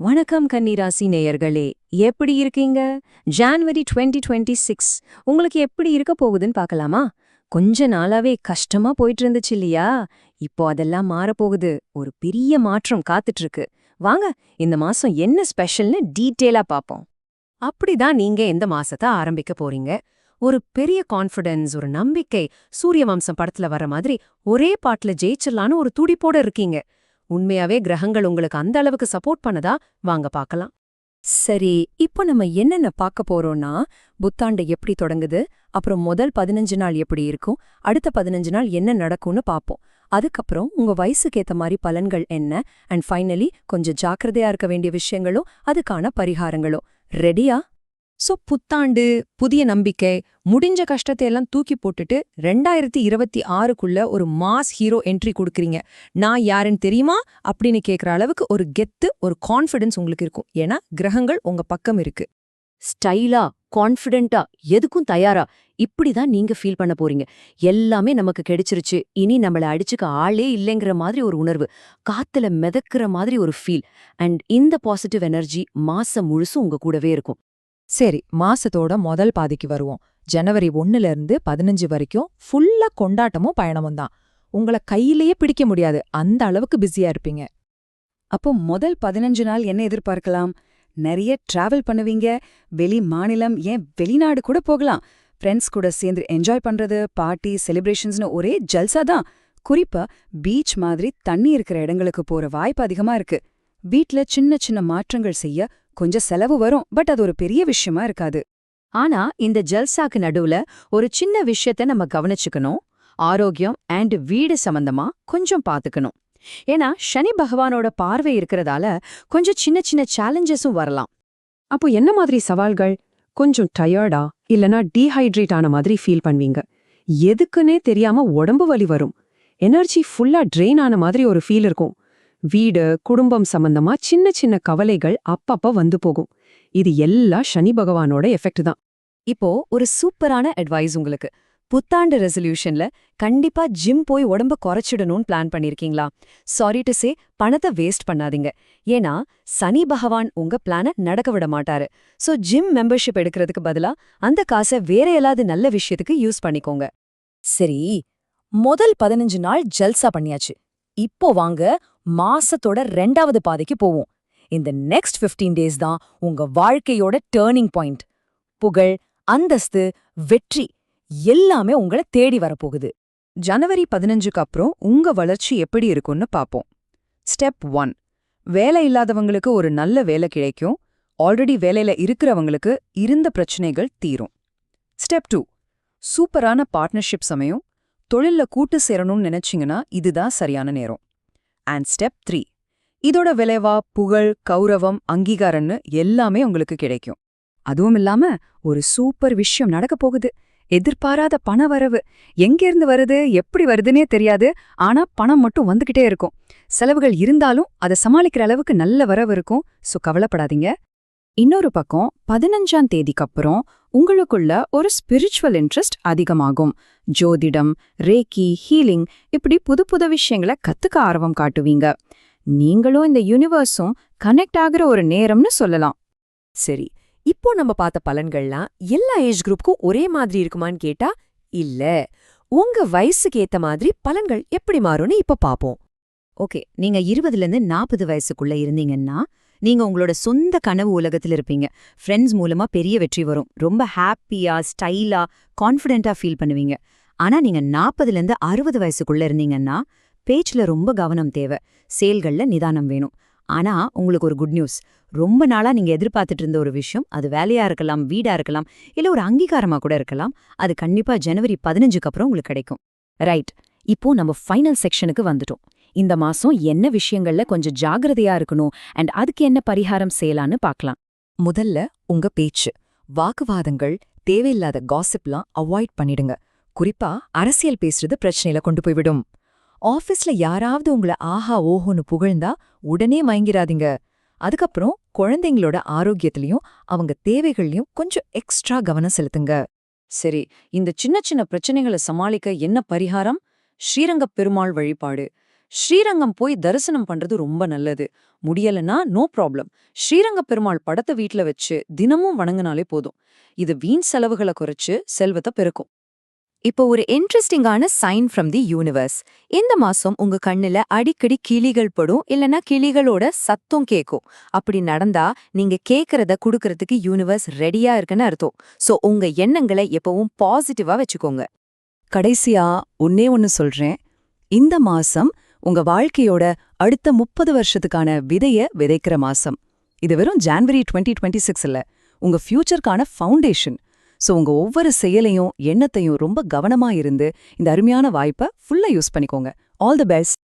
வணக்கம் கன்னிராசி நேயர்களே எப்படி இருக்கீங்க? ஜான்வரி 2026 டுவெண்ட்டி சிக்ஸ் உங்களுக்கு எப்படி இருக்க போகுதுன்னு பார்க்கலாமா? கொஞ்ச நாளாவே கஷ்டமா போயிட்டு இருந்துச்சு இல்லையா? இப்போ அதெல்லாம் மாறப்போகுது. ஒரு பெரிய மாற்றம் காத்துட்டு இருக்கு வாங்க இந்த மாசம் என்ன ஸ்பெஷல்னு டீட்டெயிலா பார்ப்போம். அப்படிதான் நீங்க இந்த மாசத்தை ஆரம்பிக்க போறீங்க. ஒரு பெரிய கான்ஃபிடன்ஸ் ஒரு நம்பிக்கை சூரிய வம்சம் படத்துல வர மாதிரி ஒரே பாட்டுல ஜெயிச்சிடலான்னு ஒரு துடிப்போட இருக்கீங்க. உண்மையாவே கிரகங்கள் உங்களுக்கு அந்த அளவுக்கு சப்போர்ட் பண்ணதா? வாங்க பார்க்கலாம். சரி இப்போ நம்ம என்னென்ன பார்க்க போறோம்னா புத்தாண்டு எப்படி தொடங்குது? அப்புறம் முதல் பதினஞ்சு நாள் எப்படி இருக்கும்? அடுத்த பதினஞ்சு நாள் என்ன நடக்கும்னு பார்ப்போம். அதுக்கப்புறம் உங்க வயசுக்கு ஏத்த மாதிரி பலன்கள் என்ன? அண்ட் ஃபைனலி கொஞ்சம் ஜாக்கிரதையா இருக்க வேண்டிய விஷயங்களும் அதுக்கான பரிகாரங்களும் ரெடியா சோ புத்தாண்டு புதிய நம்பிக்கை முடிஞ்ச கஷ்டத்தை எல்லாம் தூக்கி போட்டுட்டு ரெண்டாயிரத்தி இருபத்தி ஆறுக்குள்ள ஒரு மாஸ் ஹீரோ என்ட்ரி கொடுக்குறீங்க. நான் யாருன்னு தெரியுமா? அப்படின்னு கேக்குற அளவுக்கு ஒரு கெத்து ஒரு கான்ஃபிடன்ஸ் உங்களுக்கு இருக்கும். ஏன்னா கிரகங்கள் உங்க பக்கம் இருக்கு. ஸ்டைலா கான்ஃபிடென்ட்டா எதுக்கும் தயாரா? இப்படிதான் நீங்க ஃபீல் பண்ண போறீங்க. எல்லாமே நமக்கு கிடைச்சிருச்சு. இனி நம்மள அடிச்சுக்க ஆளே இல்லைங்கிற மாதிரி ஒரு உணர்வு. காத்துல மிதக்கிற மாதிரி ஒரு ஃபீல் அண்ட் இந்த பாசிட்டிவ் எனர்ஜி மாசம் முழுசும் உங்க கூடவே இருக்கும். சரி மாசத்தோட முதல் பாதிக்கு வருவோம். ஜனவரி ஒன்னுல இருந்து பதினஞ்சு வரைக்கும் ஃபுல்லா கொண்டாட்டமும் பயணமும் தான். உங்களை கையிலேயே பிடிக்க முடியாது. அந்த அளவுக்கு பிஸியா இருப்பீங்க. அப்போ முதல் பதினஞ்சு நாள் என்ன எதிர்பார்க்கலாம்? நிறைய டிராவல் பண்ணுவீங்க. வெளி மாநிலம் ஏன் வெளிநாடு கூட போகலாம். ஃப்ரெண்ட்ஸ் கூட சேர்ந்து என்ஜாய் பண்றது பார்ட்டி செலிப்ரேஷன்ஸ்னு ஒரே ஜல்சா தான். குறிப்பா பீச் மாதிரி தண்ணி இருக்கிற இடங்களுக்கு போற வாய்ப்பு அதிகமா இருக்கு. வீட்ல சின்ன சின்ன மாற்றங்கள் செய்ய கொஞ்சம் செலவு வரும் பட் அது ஒரு பெரிய விஷயமா இருக்காது. ஆனா இந்த ஜல்சாக்கு நடுவுல ஒரு சின்ன விஷயத்த நம்ம கவனிச்சுக்கணும். ஆரோக்கியம் அண்ட் வீடு சம்பந்தமா கொஞ்சம் பாத்துக்கணும். ஏன்னா சனி பகவானோட பார்வை இருக்கிறதால கொஞ்சம் சின்ன சின்ன சேலஞ்சஸும் வரலாம். அப்போ என்ன மாதிரி சவால்கள்? கொஞ்சம் டயர்டா இல்லனா டீஹைட்ரேட் ஆன மாதிரி ஃபீல் பண்ணுவீங்க? எதுக்குன்னே தெரியாம உடம்பு வலி வரும். எனர்ஜி ஃபுல்லா ட்ரெயின் ஆன மாதிரி ஒரு ஃபீல் இருக்கும். வீடு குடும்பம் சம்பந்தமா சின்ன சின்ன கவலைகள் அப்பப்ப வந்து போகும். இது எல்லாம் சனி பகவானோட எஃபெக்ட் தான். இப்போ ஒரு சூப்பரான அட்வைஸ் உங்களுக்கு. புத்தாண்டு ரெசல்யூஷன்ல கண்டிப்பா ஜிம் போய் உடம்ப குறைச்சிடணும்னு பிளான் பண்ணிருக்கீங்களா? சாரி டு சே பணத்தை வேஸ்ட் பண்ணாதீங்க. ஏன்னா சனி பகவான் உங்க பிளான நடக்க விட மாட்டாரு. சோ ஜிம் மெம்பர்ஷிப் எடுக்கிறதுக்கு பதிலா அந்த காசை வேற ஏதாவது நல்ல விஷயத்துக்கு யூஸ் பண்ணிக்கோங்க. சரி முதல் பதினஞ்சு நாள் ஜல்சா பண்ணியாச்சு. இப்போ வாங்க மாசத்தோட ரெண்டாவது பாதைக்கு போவோம். இந்த நெக்ஸ்ட் 15 டேஸ் தான் உங்க வாழ்க்கையோட டேர்னிங் பாயிண்ட் புகழ் அந்தஸ்து வெற்றி எல்லாமே உங்களை தேடி வரப்போகுது. ஜனவரி பதினஞ்சுக்கு அப்புறம் உங்க வளர்ச்சி எப்படி இருக்கும்னு பாப்போம். ஸ்டெப் ஒன் வேலை இல்லாதவங்களுக்கு ஒரு நல்ல வேலை கிடைக்கும். ஆல்ரெடி வேலையில இருக்கிறவங்களுக்கு இருந்த பிரச்சனைகள் தீரும். ஸ்டெப் டூ சூப்பரான பார்ட்னர்ஷிப் சமயம். தொழில்ல கூட்டு சேரணும்னு நினைச்சீங்கன்னா இதுதான் சரியான நேரம். அண்ட் ஸ்டெப் த்ரீ இதோட விளைவா புகழ் கௌரவம் அங்கீகாரம்னு எல்லாமே உங்களுக்கு கிடைக்கும். அதுவும் இல்லாம ஒரு சூப்பர் விஷயம் நடக்க போகுது. எதிர்பாராத பண வரவு. எங்கேருந்து வருது எப்படி வருதுன்னே தெரியாது. ஆனா பணம் மட்டும் வந்துகிட்டே இருக்கும். செலவுகள் இருந்தாலும் அதை சமாளிக்கிற அளவுக்கு நல்ல வரவு இருக்கும். சோ கவலைப்படாதீங்க. இன்னொரு பக்கம் பதினஞ்சாம் தேதிக்கு அப்புறம் உங்களுக்குள்ள ஒரு ஸ்பிரிச்சுவல் இன்ட்ரெஸ்ட் அதிகமாகும். ஜோதிடம் ரேக்கி ஹீலிங் இப்படி புது புது விஷயங்களை கத்துக்க ஆர்வம் காட்டுவீங்க. நீங்களும் இந்த யூனிவர்ஸும் கனெக்ட் ஆகுற ஒரு நேரம்னு சொல்லலாம். சரி இப்போ நம்ம பார்த்த பலன்கள்லாம் எல்லா ஏஜ் குரூப்புக்கும் ஒரே மாதிரி இருக்குமான்னு கேட்டா இல்ல. உங்க வயசுக்கு ஏத்த மாதிரி பலன்கள் எப்படி மாறும்னு இப்ப பாப்போம் ஓகே நீங்க இருபதுல இருந்து நாற்பது வயசுக்குள்ள இருந்தீங்கன்னா நீங்க உங்களோட சொந்த கனவு உலகத்துல இருப்பீங்க. ஃப்ரெண்ட்ஸ் மூலமா பெரிய வெற்றி வரும். ரொம்ப ஹாப்பியா ஸ்டைலா கான்ஃபிடென்ட்டா ஃபீல் பண்ணுவீங்க. ஆனா நீங்க நாற்பதுலேருந்து அறுபது வயசுக்குள்ள இருந்தீங்கன்னா பேச்சுல ரொம்ப கவனம் தேவை. செயல்கள்ல நிதானம் வேணும். ஆனா உங்களுக்கு ஒரு குட் நியூஸ் ரொம்ப நாளா நீங்க எதிர்பார்த்துட்டு இருந்த ஒரு விஷயம் அது வேலையா இருக்கலாம் வீடா இருக்கலாம் இல்ல ஒரு அங்கீகாரமா கூட இருக்கலாம் அது கண்டிப்பா ஜனவரி பதினஞ்சுக்கு அப்புறம் உங்களுக்கு கிடைக்கும். ரைட் இப்போ நம்ம ஃபைனல் செக்ஷனுக்கு வந்துட்டோம். இந்த மாசம் என்ன விஷயங்கள்ல கொஞ்சம் ஜாகிரதையா இருக்கணும் அண்ட் அதுக்கு என்ன பரிகாரம் செய்யலான்னு பார்க்கலாம். முதல்ல உங்க பேச்சு வாக்குவாதங்கள் தேவையில்லாத காசிப்லாம் அவாய்ட் பண்ணிடுங்க. குறிப்பா அரசியல் பேசுறது பிரச்சனையில கொண்டு போய்விடும் ஆபீஸ்ல யாராவது உங்கள ஆஹா ஓஹோன்னு புகழ்ந்தா உடனே மயங்கிராதீங்க. அதுக்கப்புறம் குழந்தைங்களோட ஆரோக்கியத்திலையும் அவங்க தேவைகள்லயும் கொஞ்சம் எக்ஸ்ட்ரா கவனம் செலுத்துங்க. சரி இந்த சின்ன சின்ன பிரச்சனைகளை சமாளிக்க என்ன பரிகாரம்? ஸ்ரீரங்கப் பெருமாள் வழிபாடு. ஸ்ரீரங்கம் போய் தரிசனம் பண்றது ரொம்ப நல்லது. முடியலனா நோ ப்ராப்ளம் ஸ்ரீரங்க பெருமாள் படத்தை வீட்ல வச்சு தினமும் வணங்கினாலே போதும். இது வீண் செலவுகளை குறைச்சு செல்வத்தை பெருக்கும். இப்போ ஒரு இன்ட்ரெஸ்டிங்கான சைன் ஃப்ரம் தி யூனிவர்ஸ் இந்த மாசம் உங்க கண்ணுல அடிக்கடி கிளிகள் படும் இல்லனா கிளிகளோட சத்தம் கேக்கும். அப்படி நடந்தா நீங்க கேக்குறத குடுக்கறதுக்கு யூனிவர்ஸ் ரெடியா இருக்குன்னு அர்த்தம். சோ உங்க எண்ணங்களை எப்பவும் பாசிட்டிவா வச்சுக்கோங்க. கடைசியா ஒன்னே ஒன்னு சொல்றேன். இந்த மாசம் உங்க வாழ்க்கையோட அடுத்த முப்பது வருஷத்துக்கான விதைய விதைக்கிற மாசம். இது வெறும் ஜான்வரி டுவெண்ட்டி டுவெண்ட்டி சிக்ஸ் இல்ல. உங்க ஃபியூச்சருக்கான ஃபவுண்டேஷன் சோ உங்க ஒவ்வொரு செயலையும் எண்ணத்தையும் ரொம்ப கவனமா இருந்து இந்த அருமையான வாய்ப்பை ஃபுல்லா யூஸ் பண்ணிக்கோங்க. All the best